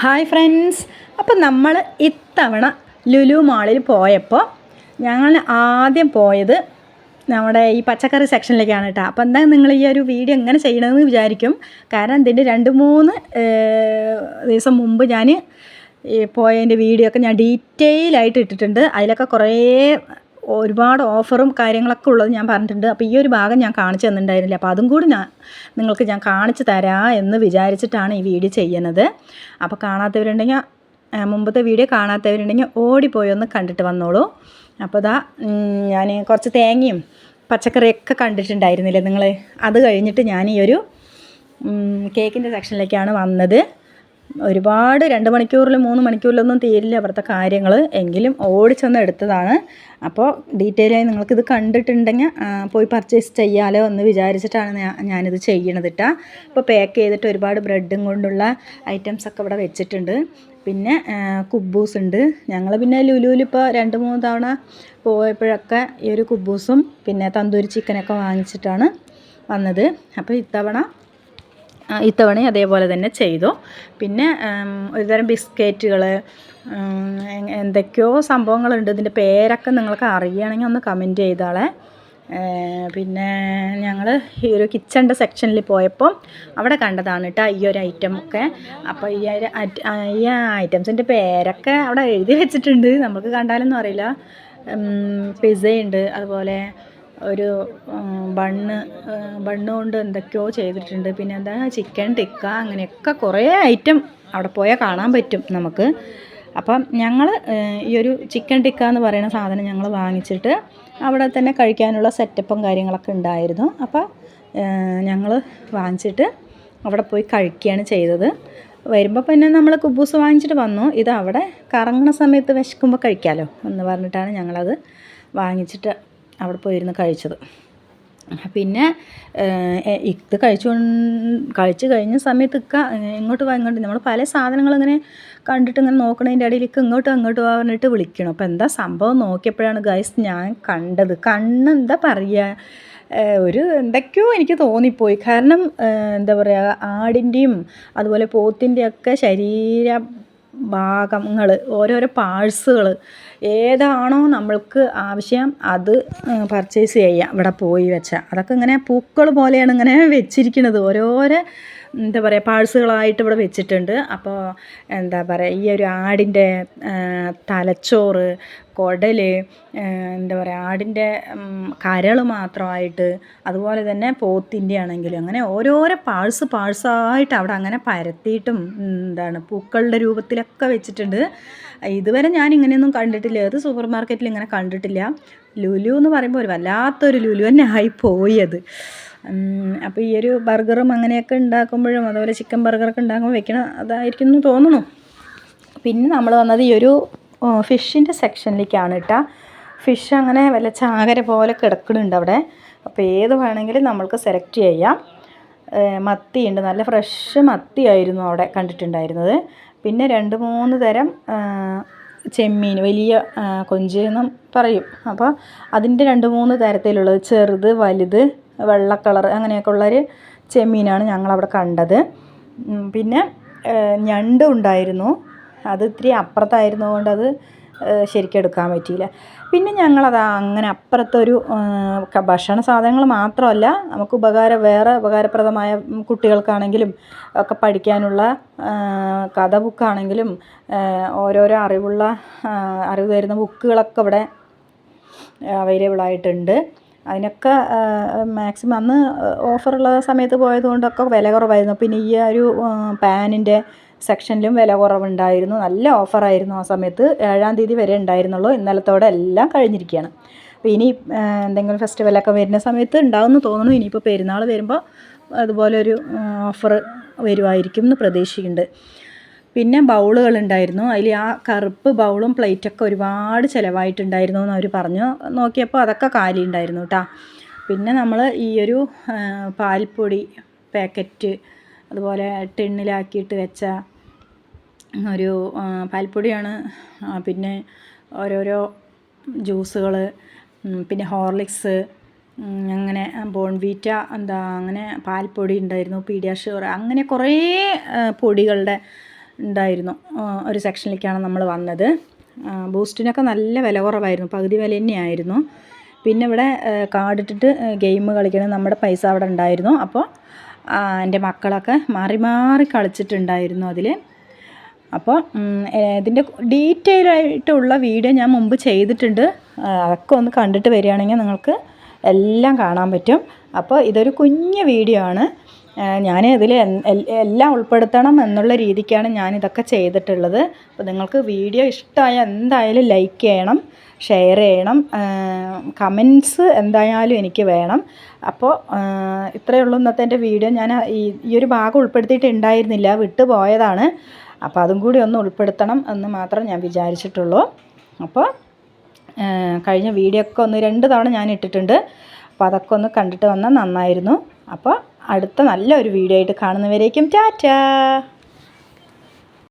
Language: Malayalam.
Hi friends. അപ്പം നമ്മൾ ഇത്തവണ ലുലു മാളിൽ പോയപ്പോൾ ഞങ്ങൾ ആദ്യം പോയത് നമ്മുടെ ഈ പച്ചക്കറി സെക്ഷനിലേക്കാണ് കേട്ടോ അപ്പോൾ എന്താ നിങ്ങൾ ഈ ഒരു വീഡിയോ എങ്ങനെ ചെയ്യണമെന്ന് വിചാരിക്കും. കാരണം ഇതിന്റെ രണ്ട് മൂന്ന് ദിവസം മുമ്പ് ഞാൻ പോയതിന്റെ വീഡിയോ ഒക്കെ ഞാൻ ഡീറ്റെയിൽ ആയിട്ട് ഇട്ടിട്ടുണ്ട്. അതിലൊക്കെ കുറേ ഒരുപാട് ഓഫറും കാര്യങ്ങളൊക്കെ ഉള്ളത് ഞാൻ പറഞ്ഞിട്ടുണ്ട്. അപ്പോൾ ഈ ഒരു ഭാഗം ഞാൻ കാണിച്ചു തന്നിട്ടുണ്ടായിരുന്നില്ല. അപ്പോൾ അതും കൂടി ഞാൻ നിങ്ങൾക്ക് ഞാൻ കാണിച്ചു തരാം എന്ന് വിചാരിച്ചിട്ടാണ് ഈ വീഡിയോ ചെയ്യുന്നത്. അപ്പോൾ കാണാത്തവരുണ്ടെങ്കിൽ മുമ്പത്തെ വീഡിയോ കാണാത്തവരുണ്ടെങ്കിൽ ഓടിപ്പോയി ഒന്ന് കണ്ടിട്ട് വന്നോളൂ. അപ്പോൾ ഇതാ ഞാൻ കുറച്ച് തേങ്ങയും പച്ചക്കറിയൊക്കെ കണ്ടിട്ടുണ്ടായിരുന്നില്ലേ നിങ്ങൾ അത് കഴിഞ്ഞിട്ട് ഞാൻ ഈ ഒരു കേക്കിന്റെ സെക്ഷനിലേക്കാണ് വന്നത്. ഒരുപാട് രണ്ട് മണിക്കൂറിൽ മൂന്ന് മണിക്കൂറിലൊന്നും തീരില്ല അവിടുത്തെ കാര്യങ്ങൾ എങ്കിലും ഓടിച്ചെന്ന് എടുത്തതാണ്. അപ്പോൾ ഡീറ്റെയിൽ ആയി നിങ്ങൾക്കിത് കണ്ടിട്ടുണ്ടെങ്കിൽ പോയി പർച്ചേസ് ചെയ്യാലോ എന്ന് വിചാരിച്ചിട്ടാണ് ഞാനിത് ചെയ്യണത് കേട്ടോ അപ്പോൾ പാക്ക് ചെയ്തിട്ട് ഒരുപാട് ബ്രെഡും കൊണ്ടുള്ള ഐറ്റംസ് ഒക്കെ ഇവിടെ വെച്ചിട്ടുണ്ട്. പിന്നെ കുബ്ബൂസ് ഉണ്ട്. ഞങ്ങൾ പിന്നെ ലുലുവിൽ ഇപ്പോൾ രണ്ട് മൂന്ന് തവണ പോയപ്പോഴൊക്കെ ഈ ഒരു കുബൂസും പിന്നെ തന്തൂരി ചിക്കനൊക്കെ വാങ്ങിച്ചിട്ടാണ് വന്നത്. അപ്പോൾ ഇത്തവണ ഇത്തവണ അതേപോലെ തന്നെ ചെയ്തു. പിന്നെ ഒരുതരം ബിസ്ക്കറ്റുകൾ എന്തൊക്കെയോ സംഭവങ്ങളുണ്ട്. ഇതിന്റെ പേരൊക്കെ നിങ്ങൾക്ക് അറിയുകയാണെങ്കിൽ ഒന്ന് കമന്റ് ചെയ്താളെ. പിന്നെ ഞങ്ങൾ ഈ ഒരു കിച്ചണിന്റെ സെക്ഷനിൽ പോയപ്പോൾ അവിടെ കണ്ടതാണ് കേട്ടോ ഈ ഒരു ഐറ്റം ഒക്കെ. അപ്പോൾ ഈ ഈ ഐറ്റംസിന്റെ പേരൊക്കെ അവിടെ എഴുതി വെച്ചിട്ടുണ്ട്. നമുക്ക് കണ്ടാലൊന്നും അറിയില്ല. പിസയുണ്ട് അതുപോലെ ഒരു ബണ്ണ് ബണ്ണ് കൊണ്ട് എന്തൊക്കെയോ ചെയ്തിട്ടുണ്ട്. പിന്നെ എന്താ ചിക്കൻ ടിക്ക അങ്ങനെയൊക്കെ കുറേ ഐറ്റം അവിടെ പോയാൽ കാണാൻ പറ്റും നമുക്ക്. അപ്പം ഞങ്ങൾ ഈ ഒരു ചിക്കൻ ടിക്ക എന്ന് പറയുന്ന സാധനം ഞങ്ങൾ വാങ്ങിച്ചിട്ട് അവിടെ തന്നെ കഴിക്കാനുള്ള സെറ്റപ്പും കാര്യങ്ങളൊക്കെ ഉണ്ടായിരുന്നു. അപ്പോൾ ഞങ്ങൾ വാങ്ങിച്ചിട്ട് അവിടെ പോയി കഴിക്കുകയാണ് ചെയ്തത്. വരുമ്പോൾ പിന്നെ നമ്മൾ കുബൂസ് വാങ്ങിച്ചിട്ട് വന്നു. ഇത് അവിടെ കറങ്ങുന്ന സമയത്ത് വിശക്കുമ്പോൾ കഴിക്കാമല്ലോ എന്ന് പറഞ്ഞിട്ടാണ് ഞങ്ങളത് വാങ്ങിച്ചിട്ട് അവിടെ പോയിരുന്നു കഴിച്ചത്. പിന്നെ ഇത് കഴിച്ചു കഴിച്ചു കഴിഞ്ഞ സമയത്ത് ഇക്ക ഇങ്ങോട്ട് വാ ഇങ്ങോട്ട് നമ്മൾ പല സാധനങ്ങൾ ഇങ്ങനെ കണ്ടിട്ട് ഇങ്ങനെ നോക്കണതിന്റെ ഇടയിൽ ഇക്ക ഇങ്ങോട്ടും അങ്ങോട്ടും വാ പറഞ്ഞിട്ട് വിളിക്കണം. അപ്പോൾ എന്താ സംഭവം നോക്കിയപ്പോഴാണ് ഗൈസ് ഞാൻ കണ്ടത്. കണ്ണെന്താ പറയുക ഒരു എന്തൊക്കെയോ എനിക്ക് തോന്നിപ്പോയി. കാരണം എന്താ പറയുക ആടിന്റെയും അതുപോലെ പോത്തിന്റെയൊക്കെ ശരീര ഭാഗങ്ങൾ ഓരോരോ പാഴ്സുകൾ ഏതാണോ നമ്മൾക്ക് ആവശ്യം അത് പർച്ചേസ് ചെയ്യാം. ഇവിടെ പോയി വെച്ചാൽ അതൊക്കെ ഇങ്ങനെ പൂക്കൾ പോലെയാണ് ഇങ്ങനെ വെച്ചിരിക്കുന്നത്. ഓരോരോ എന്താ പറയുക പാഴ്സുകളായിട്ട് ഇവിടെ വെച്ചിട്ടുണ്ട്. അപ്പോൾ എന്താ പറയുക ഈ ഒരു ആടിന്റെ തലച്ചോറ് കുടൽ എന്താ പറയുക ആടിന്റെ കരൾ മാത്രമായിട്ട് അതുപോലെ തന്നെ പോത്തിന്റെ ആണെങ്കിലും അങ്ങനെ ഓരോരോ പാഴ്സ് പാഴ്സായിട്ട് അവിടെ അങ്ങനെ പരത്തിയിട്ടും എന്താണ് പൂക്കളുടെ രൂപത്തിലൊക്കെ വെച്ചിട്ടുണ്ട്. ഇതുവരെ ഞാൻ ഇങ്ങനെയൊന്നും കണ്ടിട്ടില്ല. ഏത് സൂപ്പർ മാർക്കറ്റിൽ ഇങ്ങനെ കണ്ടിട്ടില്ല. ലുലു എന്ന് പറയുമ്പോൾ ഒരു വല്ലാത്തൊരു ലുലു തന്നെ ആയി പോയി അത്. അപ്പോൾ ഈ ഒരു ബർഗറും അങ്ങനെയൊക്കെ ഉണ്ടാക്കുമ്പോഴും അതുപോലെ ചിക്കൻ ബർഗറൊക്കെ ഉണ്ടാക്കുമ്പോൾ വെക്കണം അതായിരിക്കും എന്ന് തോന്നുന്നു. പിന്നെ നമ്മൾ വന്നത് ഈ ഒരു ഫിഷിന്റെ സെക്ഷനിലേക്കാണ് കേട്ടോ. ഫിഷ് അങ്ങനെ വല്ല ചാകര പോലെ കിടക്കുന്നുണ്ട് അവിടെ. അപ്പോൾ ഏത് വേണമെങ്കിലും നമ്മൾക്ക് സെലക്ട് ചെയ്യാം. മത്തിയുണ്ട് നല്ല ഫ്രഷ് മത്തിയായിരുന്നു അവിടെ കണ്ടിട്ടുണ്ടായിരുന്നത്. പിന്നെ രണ്ട് മൂന്ന് തരം ചെമ്മീൻ വലിയ കൊഞ്ച് എന്നും പറയും. അപ്പോൾ അതിന്റെ രണ്ട് മൂന്ന് തരത്തിലുള്ളത് ചെറുത് വലുത് വെള്ള കളർ അങ്ങനെയൊക്കെ ഉള്ളൊരു ചെമ്മീനാണ് ഞങ്ങളവിടെ കണ്ടത്. പിന്നെ ഞണ്ട് ഉണ്ടായിരുന്നു. അത് ഇത്തിരി അപ്പുറത്തായിരുന്നതുകൊണ്ട് അത് ശരിക്കെടുക്കാൻ പറ്റിയില്ല. പിന്നെ ഞങ്ങളത് അങ്ങനെ അപ്പുറത്തൊരു ഭക്ഷണ സാധനങ്ങൾ മാത്രമല്ല നമുക്ക് ഉപകാര വേറെ ഉപകാരപ്രദമായ കുട്ടികൾക്കാണെങ്കിലും ഒക്കെ പഠിക്കാനുള്ള കഥ ബുക്കാണെങ്കിലും ഓരോരോ അറിവുള്ള അറിവ് തരുന്ന ബുക്കുകളൊക്കെ ഇവിടെ അവൈലബിൾ ആയിട്ടുണ്ട്. അതിനൊക്കെ മാക്സിമം അന്ന് ഓഫറുള്ള സമയത്ത് പോയതുകൊണ്ടൊക്കെ വില കുറവായിരുന്നു. പിന്നെ ഈ ഒരു പാനിന്റെ സെക്ഷനിലും വില കുറവുണ്ടായിരുന്നു. നല്ല ഓഫറായിരുന്നു ആ സമയത്ത്. ഏഴാം തീയതി വരെ ഉണ്ടായിരുന്നുള്ളൂ. ഇന്നലത്തോടെ എല്ലാം കഴിഞ്ഞിരിക്കുകയാണ്. അപ്പോൾ ഇനി എന്തെങ്കിലും ഫെസ്റ്റിവലൊക്കെ വരുന്ന സമയത്ത് ഉണ്ടാവുമെന്ന് തോന്നുന്നു. ഇനിയിപ്പോൾ പെരുന്നാൾ വരുമ്പോൾ അതുപോലൊരു ഓഫർ വരുമായിരിക്കും എന്ന് പ്രതീക്ഷിക്കുന്നുണ്ട്. പിന്നെ ബൗളുകൾ ഉണ്ടായിരുന്നു അതിൽ ആ കറുപ്പ് ബൗളും പ്ലേറ്റൊക്കെ ഒരുപാട് ചിലവായിട്ടുണ്ടായിരുന്നു എന്ന് അവർ പറഞ്ഞു. നോക്കിയപ്പോൾ അതൊക്കെ കാലി ഉണ്ടായിരുന്നു കേട്ടോ പിന്നെ നമ്മൾ ഈ ഒരു പാൽപ്പൊടി പാക്കറ്റ് അതുപോലെ ടിണ്ണിലാക്കിയിട്ട് വെച്ച ഒരു പാൽപ്പൊടിയാണ്. പിന്നെ ഓരോരോ ജ്യൂസുകൾ പിന്നെ ഹോർലിക്സ് അങ്ങനെ ബോൺവീറ്റ എന്താ അങ്ങനെ പാൽപ്പൊടി ഉണ്ടായിരുന്നു പീഡിയാഷ് അങ്ങനെ കുറേ പൊടികളുടെ ഉണ്ടായിരുന്നു. ഒരു സെക്ഷനിലേക്കാണ് നമ്മൾ വന്നത്. ബൂസ്റ്റിനൊക്കെ നല്ല വില കുറവായിരുന്നു. പകുതി വില തന്നെയായിരുന്നു. പിന്നെ ഇവിടെ കാർഡിട്ടിട്ട് ഗെയിം കളിക്കണം നമ്മുടെ പൈസ അവിടെ ഉണ്ടായിരുന്നു. അപ്പോൾ എന്റെ മക്കളൊക്കെ മാറി മാറി കളിച്ചിട്ടുണ്ടായിരുന്നു അതിൽ അപ്പോൾ ഇതിന്റെ ഡീറ്റെയിൽ ആയിട്ടുള്ള വീഡിയോ ഞാൻ മുമ്പ് ചെയ്തിട്ടുണ്ട്. അതൊക്കെ ഒന്ന് കണ്ടിട്ട് വരികയാണെങ്കിൽ നിങ്ങൾക്ക് എല്ലാം കാണാൻ പറ്റും. അപ്പോൾ ഇതൊരു കുഞ്ഞ് വീഡിയോ ആണ്. ഞാൻ ഇതിൽ എല്ലാം ഉൾപ്പെടുത്തണം എന്നുള്ള രീതിക്കാണ് ഞാൻ ഇതൊക്കെ ചെയ്തിട്ടുള്ളത്. അപ്പോൾ നിങ്ങൾക്ക് വീഡിയോ ഇഷ്ടമായ എന്തായാലും ലൈക്ക് ചെയ്യണം ഷെയർ ചെയ്യണം കമൻസ് എന്തായാലും എനിക്ക് വേണം. അപ്പോൾ ഇത്രയേ ഉള്ളൂ ഇന്നത്തെ എന്റെ വീഡിയോ. ഞാൻ ഈ ഒരു ഭാഗം ഉൾപ്പെടുത്തിയിട്ടുണ്ടായിരുന്നില്ല വിട്ടു പോയതാണ്. അപ്പോൾ അതും കൂടി ഒന്ന് ഉൾപ്പെടുത്തണം എന്ന് മാത്രം ഞാൻ വിചാരിച്ചിട്ടുള്ളൂ. അപ്പോൾ കഴിഞ്ഞ വീഡിയോ ഒക്കെ ഒന്ന് രണ്ട് തവണ ഞാൻ ഇട്ടിട്ടുണ്ട്. അപ്പോൾ അതൊക്കെ ഒന്ന് കണ്ടിട്ട് വന്നാൽ നന്നായിരുന്നു. അപ്പോൾ അടുത്ത നല്ലൊരു വീഡിയോ ആയിട്ട് കാണുന്നവരേക്കും ടാറ്റാ.